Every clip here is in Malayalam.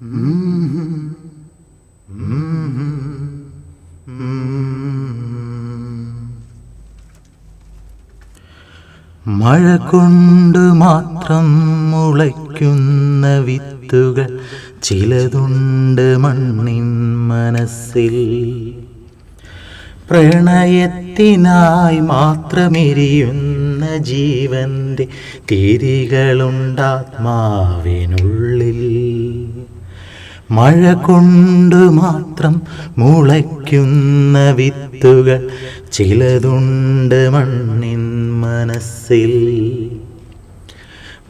മഴ കൊണ്ട് മാത്രം മുളയ്ക്കുന്ന വിത്തുകൾ ചിലതുണ്ട് മണ്ണിൻ മനസ്സിൽ. പ്രണയത്തിനായി മാത്രമെരിയുന്ന ജീവന്റെ തിരികളുണ്ടാത്മാവിനുള്ളിൽ മഴ കൊണ്ട് മാത്രം മുളയ്ക്കുന്ന വിത്തുകൾ ചിലതുണ്ട് മണ്ണിൻ മനസ്സിൽ.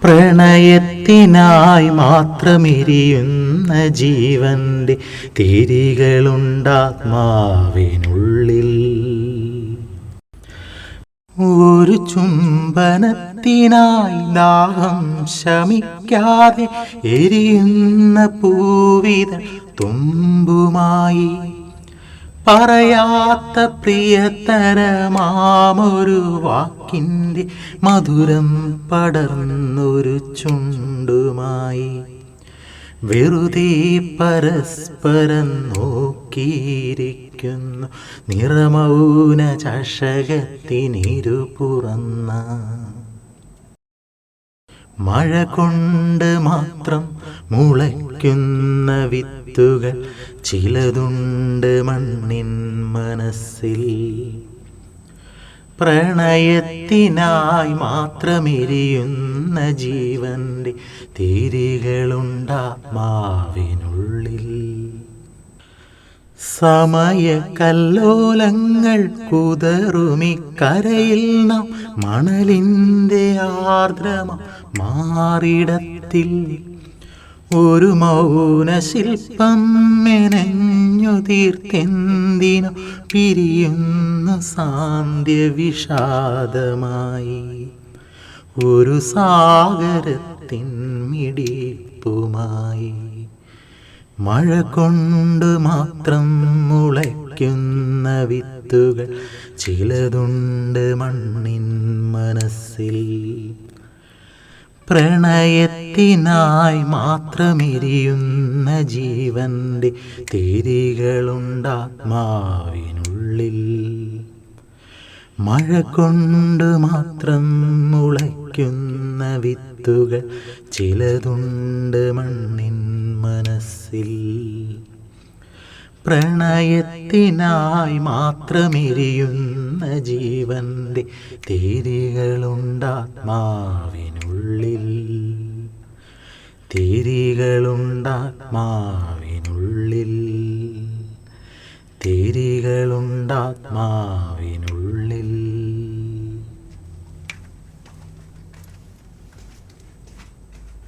പ്രണയത്തിനായി മാത്രമെരിയുന്ന ജീവന്റെ തിരികളുണ്ടാത്മാവിനുള്ളിൽ ഒരു ചുംബനത്തിനായി ദാഹം ശമിക്കാതെ എരിയുന്ന പൂവിത തുമ്പുമായി. പറയാത്ത പ്രിയതരമാമൊരു വാക്കിന്റെ മധുരം പടർന്നൊരു ചുണ്ടുമായി. വെറുതെ പരസ്പരം നോക്കിയിരിക്കുന്നു. നിറമൗന ചഷകത്തിനിരുപുറന്ന മഴ കൊണ്ട് മാത്രം മുളയ്ക്കുന്ന വിത്തുകൾ ചിലതുണ്ട് മണ്ണിൻ മനസ്സിൽ. പ്രണയത്തിനായി മാത്രമെരിയുന്ന ജീവന്റെ തിരികളുണ്ടാത്മാവിനുള്ളിൽ സമയ കല്ലോലങ്ങൾ കുതറുമിക്കരയിൽ നാം മണലിന്റെ ആർദ്രമ മാറിടത്തിൽ ഒരു മൗന ശില്പം മെനഞ്ഞു തീർത്തെന്തിനു പിരിയുന്നു സാന്ധ്യ വിഷാദമായി? ഒരു സാഗരത്തിൻ മിടിപ്പുമായി. മഴ കൊണ്ട് മാത്രം മുളയ്ക്കുന്ന വിത്തുകൾ ചിലതുണ്ട് മണ്ണിൻ മനസ്സിൽ. പ്രണയത്തിനായി മാത്രമെരിയുന്ന ജീവന്റെ തിരികളുണ്ടാത്മാവിനുള്ളിൽ മഴ കൊണ്ട് മാത്രം മുളയ്ക്കുന്ന വിത്തുകൾ ചിലതുണ്ട് മണ്ണിൻ മനസ്സിൽ. പ്രണയത്തിനായി മാത്രമെരിയുന്ന ജീവന്റെ തിരികളുണ്ടാത്മാവിനുള്ളിൽ തിരികളുണ്ടാത്മാവിനുള്ളിൽ തിരികളുണ്ടാത്മാവിനുള്ളിൽ